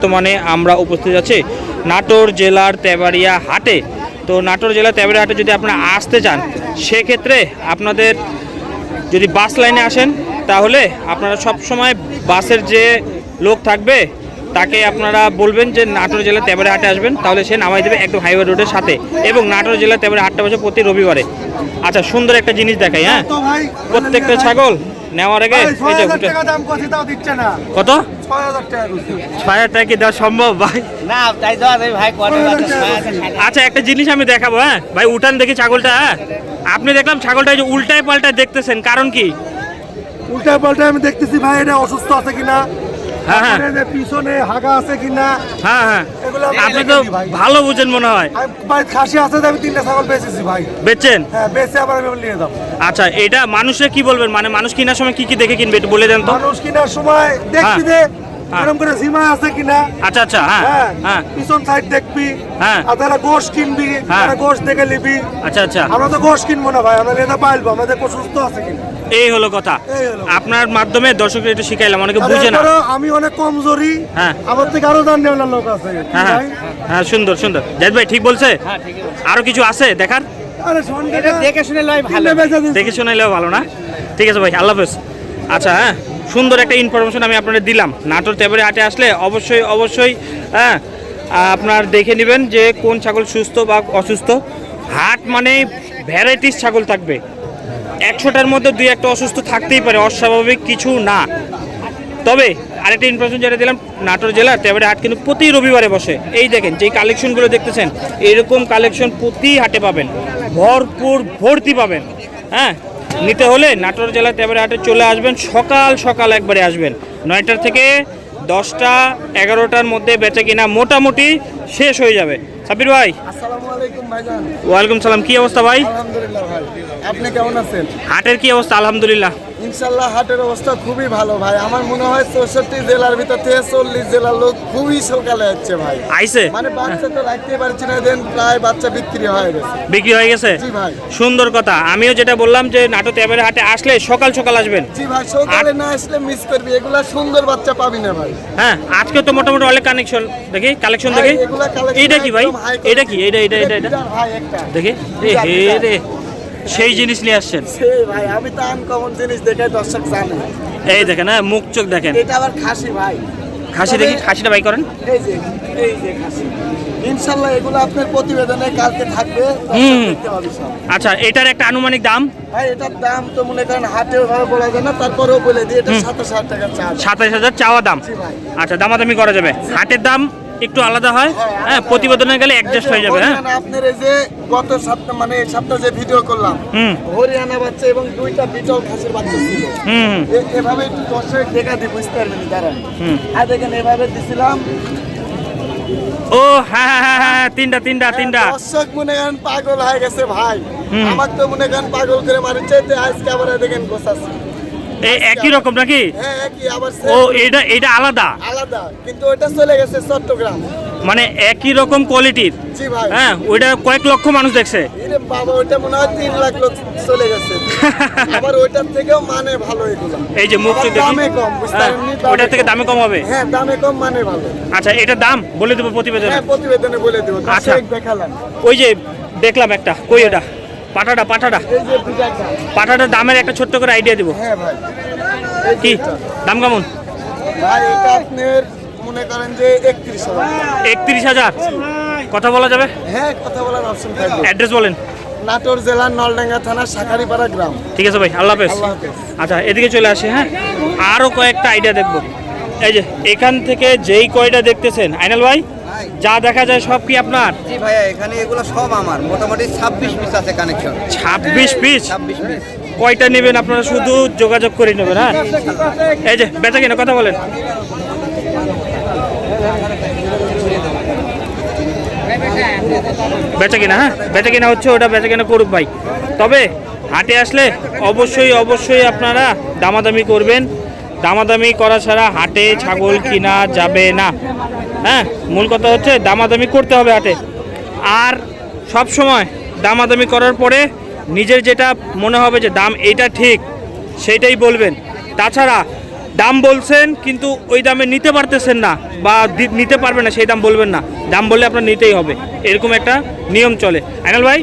বর্তমানে আমরা উপস্থিত আছি নাটোর জেলার তেবাড়িয়া হাটে। তো নাটোর জেলার তেবাড়িয়া হাটে যদি আপনারা আসতে চান, সেক্ষেত্রে আপনাদের যদি বাস লাইনে আসেন, তাহলে আপনারা সব সময় বাসের যে লোক থাকবে, তাকে আপনারা বলবেন যে নাটোর জেলার তেবাড়িয়া হাটে আসবেন, তাহলে সে নামাই দেবে একদম হাইওয়ে রোডের সাথে এবং নাটোর জেলার তেবাড়িয়া হাটটা বসে প্রতি রবিবারে। আচ্ছা সুন্দর একটা জিনিস দেখাই হ্যাঁ? প্রত্যেকটা ছাগল নেওয়ার আগে কত? ছয় টাকা কি দেওয়া সম্ভব ভাই? না তাই ভাই আচ্ছা একটা জিনিস আমি দেখাবো হ্যাঁ? ভাই উঠান দেখি ছাগলটা হ্যাঁ? আপনি দেখলাম ছাগলটা যে উল্টায় পাল্টায় দেখতেছেন কারণ কি? উল্টায় পাল্টায় আমি দেখতেছি ভাই এটা অসুস্থ আছে কিনা। হ্যাঁ, হ্যাঁ। পিছনে হাগা আছে কিনা হ্যাঁ হ্যাঁ। আপনি তো ভালো বুঝেন মনে হয়। ভাই খাসি আছে আমি তিনটা ছাগল বেচেছি ভাই। বেচছেন? হ্যাঁ বেচে আবার নিয়ে যাব। আচ্ছা এটা মানুষে কি বলবেন? মানে মানুষ কেনার সময় কি কি দেখে কিনবে একটু বলে দেন তো। মানুষ কিনার সময় দেখবি। যে। এরকম করে সীমা আছে কিনা আচ্ছা আচ্ছা হ্যাঁ পিছন সাইড দেখবি। হ্যাঁ। আর তারা গোশ কিনবি। তারা গোশ দেখে নিবি। আচ্ছা আচ্ছা। আমরা তো গোশ কিনবো না ভাই আমরা পাইলবো আমাদের সুস্থ আছে কিনা। এই হলো কথা। আপনার মাধ্যমে দর্শকদের একটু শিখাইলাম অনেকে আর বুঝে না। আমি অনেক কমজোরি হ্যাঁ। আমার থেকে আরও দান নেওয়ার লোক আছে হ্যাঁ হ্যাঁ। হ্যাঁ সুন্দর সুন্দর। জাহিদ ভাই ঠিক বলছে? হ্যাঁ আরও কিছু আছে দেখার? দেখে শুনে। দেখে ভালো না? ঠিক আছে ভাই আল্লাহ হাফেজ। আচ্ছা হ্যাঁ সুন্দর একটা ইনফরমেশন আমি আপনাদের দিলাম। নাটোর তেবারে হাটে আসলে অবশ্যই অবশ্যই হ্যাঁ আপনার দেখে নেবেন যে কোন ছাগল সুস্থ বা অসুস্থ। হাট মানে ভ্যারাইটিস ছাগল থাকবে। একশোটার মধ্যে দুই একটা অসুস্থ থাকতেই পারে অস্বাভাবিক কিছু না। তবে আরেকটা ইনফরমেশন যেটা দিলাম নাটোর জেলার তেবারে হাট কিন্তু প্রতি রবিবারে বসে। এই দেখেন যেই কালেকশনগুলো দেখতেছেন এরকম কালেকশন প্রতি হাটে পাবেন। ভরপুর ভর্তি পাবেন। হ্যাঁ নিতে হলে নাটোর জেলার তেবারে হাটে চলে আসবেন সকাল সকাল একবারে আসবেন। নয়টার থেকে দশটা এগারোটার মধ্যে বেচে কিনা মোটামুটি শেষ হয়ে যাবে। সাবির ভাই। আসসালামু আলাইকুম ভাইজান। ওয়ালাইকুম সালাম কি অবস্থা ভাই? আলহামদুলিল্লাহ ভাই। আপনি কেমন আছেন? হাটের কি অবস্থা? আলহামদুলিল্লাহ। ইনশাল্লাহ হাটের অবস্থা খুবই ভালো ভাই। আমার মনে হয় চৌষট্টি জেলার ভিতর থেকে চল্লিশ জেলার লোক খুবই সকালে যাচ্ছে ভাই। আইছে? মানে বাচ্চা তো রাখতে পারছি না দেন প্রায় বাচ্চা বিক্রি হয়ে গেছে। বিক্রি হয়ে গেছে? জি ভাই। সুন্দর কথা। আমিও যেটা বললাম যে নাটো তেবারে হাটে আসলে সকাল সকাল আসবেন। জি ভাই সকালে না আসলে মিস করবি। এগুলা সুন্দর বাচ্চা পাবি না ভাই। হ্যাঁ আজকে তো মোটামুটি অনেক কানেকশন দেখি কালেকশন দেখি। এইটা কি ভাই? এটা কি? এটা এটা এটা এটা ভাই একটা। দেখি। এ হে রে। সেই জিনিস নিয়ে আসছেন? সেই ভাই আমি তো আনকমন জিনিস দেখে দর্শক জানি। এই দেখেন হ্যাঁ মুখ চোখ দেখেন। এটা আবার খাসি ভাই। খাসি দেখি খাসিটা বাই করেন। এই যে এই যে খাসি। ইনশাল্লাহ এগুলো আপনার প্রতিবেদনে কালকে থাকবে দর্শক হুম। দেখতে পাবি সব। আচ্ছা এটার একটা আনুমানিক দাম? ভাই এটার দাম তো মনে করেন হাটে ভাবে বলা যায় না তারপরেও বলে দিই এটা সাতাশ হাজার টাকা চার্জ সাতাশ হাজার চাওয়া দাম। জি ভাই। আচ্ছা দামাদামি করা যাবে। হাটের দাম একটু আলাদা হয় হ্যাঁ প্রতিবেদনে গেলে অ্যাডজাস্ট হয়ে যাবে হ্যাঁ। আপনার এই যে গত সপ্তাহ মানে এই সপ্তাহ যে ভিডিও করলাম হুম। হরিয়ানা বাচ্চা এবং দুইটা বিটল খাসির বাচ্চা ছিল। হুম এভাবে একটু দর্শক দেখা দিই বুঝতে পারবেন দাঁড়ান হুম। আর দেখেন এভাবে দিছিলাম। ও হ্যাঁ হ্যাঁ হ্যাঁ হ্যাঁ তিনটা তিনটা তিনটা। দর্শক মনে করেন পাগল হয়ে গেছে ভাই। আমার তো মনে করেন পাগল করে মারি চাইতে আজকে আবার দেখেন গোসাচ্ছি একই রকম নাকি? হ্যাঁ ও এটা এটা আলাদা? আলাদা কিন্তু ওটা চলে গেছে চট্টগ্রাম। মানে একই রকম কোয়ালিটির হ্যাঁ ওইটা কয়েক লক্ষ মানুষ দেখছে। বাবা ওইটা মনে হয় তিন লাখ লোক চলে গেছে। আবার ওইটার থেকেও মানে ভালো এগুলো। এই যে দেখি দামে কম হ্যাঁ, ওইটার থেকে দামে কম হবে? হ্যাঁ দামে কম মানে ভালো। আচ্ছা এটার দাম? বলে দেবো প্রতিবেদনে। হ্যাঁ প্রতিবেদনে বলে দেবো। আচ্ছা। দেখালাম। ওই যে দেখলাম একটা কই ওটা যে দুটাটা পাটাটার দামের একটা ছোট্ট করে আইডিয়া দিব। হ্যাঁ কি? দাম কেমন? মনে করেন যে একত্রিশ হাজার। একত্রিশ হাজার? কথা বলা যাবে? হ্যাঁ কথা বলার অপশন থাকবে। অ্যাড্রেস বলেন। নাটোর জেলার নলডাঙ্গা থানা শাখারিপাড়া গ্রাম। ঠিক আছে ভাই আল্লাহ হাফেজ। আল্লাহ হাফেজ। আচ্ছা এদিকে চলে আসি হ্যাঁ? আরও কয়েকটা আইডিয়া দেখব। এই যে এখান থেকে যেই কয়টা দেখতেছেন আইনাল ভাই? যা দেখা যায় সব কি আপনার? জি ভাইয়া এখানে এগুলো সব আমার। মোটামুটি ছাব্বিশ পিস আছে কানেকশন ছাব্বিশ পিস ছাব্বিশ পিস কয়টা নেবেন আপনারা? শুধু যোগাযোগ করে নেবেন হ্যাঁ? এই যে বেচা কিনা কথা বলেন। বেচা কিনা হ্যাঁ? বেচা কিনা হচ্ছে ওটা বেচা কিনা করুক ভাই। তবে হাটে আসলে অবশ্যই অবশ্যই আপনারা দামাদামি করবেন। দামাদামি করা ছাড়া হাটে ছাগল কিনা যাবে না। হ্যাঁ মূল কথা হচ্ছে দামাদামি করতে হবে হাটে। আর সব সময় দামাদামি করার পরে নিজের যেটা মনে হবে যে দাম এইটা ঠিক সেইটাই বলবেন। তাছাড়া দাম বলছেন কিন্তু ওই দামে নিতে পারতেছেন না বা নিতে পারবেন না, সেই দাম বলবেন না। দাম বললে আপনার নিতেই হবে। এরকম একটা নিয়ম চলে। আইনাল ভাই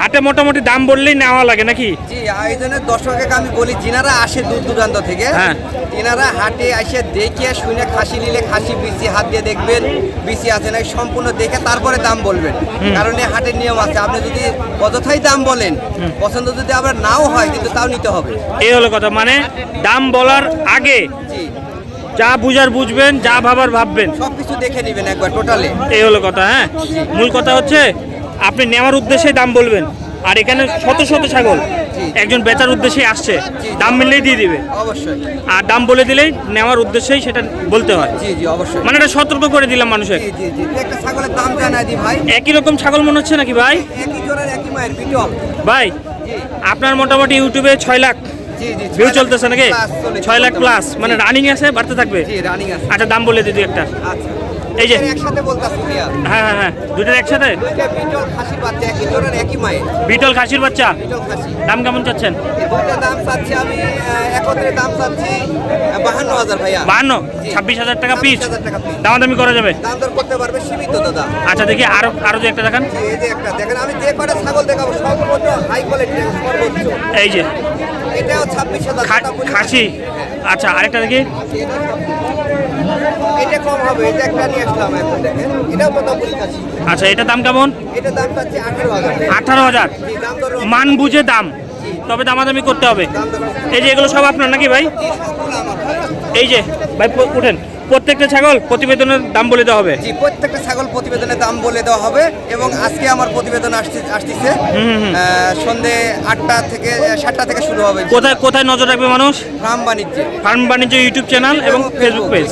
হাটে মোটামুটি দাম বললেই নেওয়া লাগে নাকি? জি এই জন্য দর্শককে আমি বলি যিনারা আসে দূর দূরান্ত থেকে হ্যাঁ। তিনারা হাটে এসে দেখে শুনে খাসি নিলে খাসি বিসি হাত দিয়ে দেখবেন বিসি আছে নাকি সম্পূর্ণ দেখে তারপরে দাম বলবেন। কারণ এই হাটের নিয়ম আছে আপনি যদি অযথাই দাম বলেন পছন্দ যদি আবার নাও হয় কিন্তু তাও নিতে হবে। এই হলো কথা মানে দাম বলার আগে জি। যা বুঝার বুঝবেন যা ভাবার ভাববেন। সব কিছু দেখে নেবেন একবার টোটালে। এই হলো কথা হ্যাঁ। মূল কথা হচ্ছে আপনি নেওয়ার উদ্দেশ্যে দাম বলবেন। আর এখানে শত শত ছাগল। একজন বেচার উদ্দেশ্যে আসছে। দাম মিললেই দিয়ে দিবে। অবশ্যই। আর দাম বলে দিলেই নেওয়ার উদ্দেশ্যেই সেটা বলতে হয়। জি জি অবশ্যই। মানে এটা সতর্ক করে দিলাম মানুষের। জি জি জি। একটা ছাগলের দাম জানাই দি ভাই। একই রকম ছাগল মনে হচ্ছে নাকি ভাই? একই জোড়ার একই মায়ের বিটল। ভাই আপনার মোটামুটি ইউটিউবে ছয় লাখ। ভিউ চলতেছে নাকি? ছয় লাখ প্লাস মানে রানিং আছে বাড়তে থাকবে? আচ্ছা দাম বলে দিদি একটা। আচ্ছা। এই যে। একসাথে বলতাছি মিয়া। হ্যাঁ হ্যাঁ হ্যাঁ দুটোর একসাথে? দুইটা বিটল খাসির বাচ্চা একই জোড়ার একই মায়ের। বিটল খাসির বাচ্চা? বিটল খাসি। দাম কেমন চাচ্ছেন? দুইটা দাম চাচ্ছি আমি একত্রে দাম চাচ্ছি বাহান্ন হাজার ভাইয়া। বাহান্ন? ছাব্বিশ হাজার টাকা পিস 26,000 টাকা পিস দামাদামি করা যাবে? দাম দর করতে পারবে সীমিত দাদা। আচ্ছা দেখি আরও আরও যে একটা দেখান। এই যে একটা দেখেন আমি যে কটা ছাগল দেখাবো সর্বোচ্চ হাই কোয়ালিটি সর্বোচ্চ। এই যে। এটাও ছাব্বিশ হাজার খাসি। আচ্ছা আরেকটা দেখি। এটা কম হবে এটা একটা নিয়ে আসলাম এখন দেখেন। মোটামুটি আচ্ছা এটা দাম কেমন? এটা দাম পাচ্ছি আঠারো হাজার। আঠারো হাজার? মান বুঝে দাম। তবে দামাদামি করতে হবে। এই যে এগুলো সব আপনার নাকি ভাই। এই যে ভাই উঠেন। প্রত্যেকটা ছাগল প্রতিবেদনের দাম বলে দেওয়া হবে। জি প্রত্যেকটা ছাগল প্রতিবেদনের দাম বলে দেওয়া হবে এবং আজকে আমার প্রতিবেদন আসছে আসতেছে। সন্ধে আটটা থেকে সাতটা থেকে শুরু হবে। কোথায় কোথায় নজর রাখবে মানুষ? ফার্ম বাণিজ্য। ফার্ম বাণিজ্য ইউটিউব চ্যানেল এবং ফেসবুক পেজ।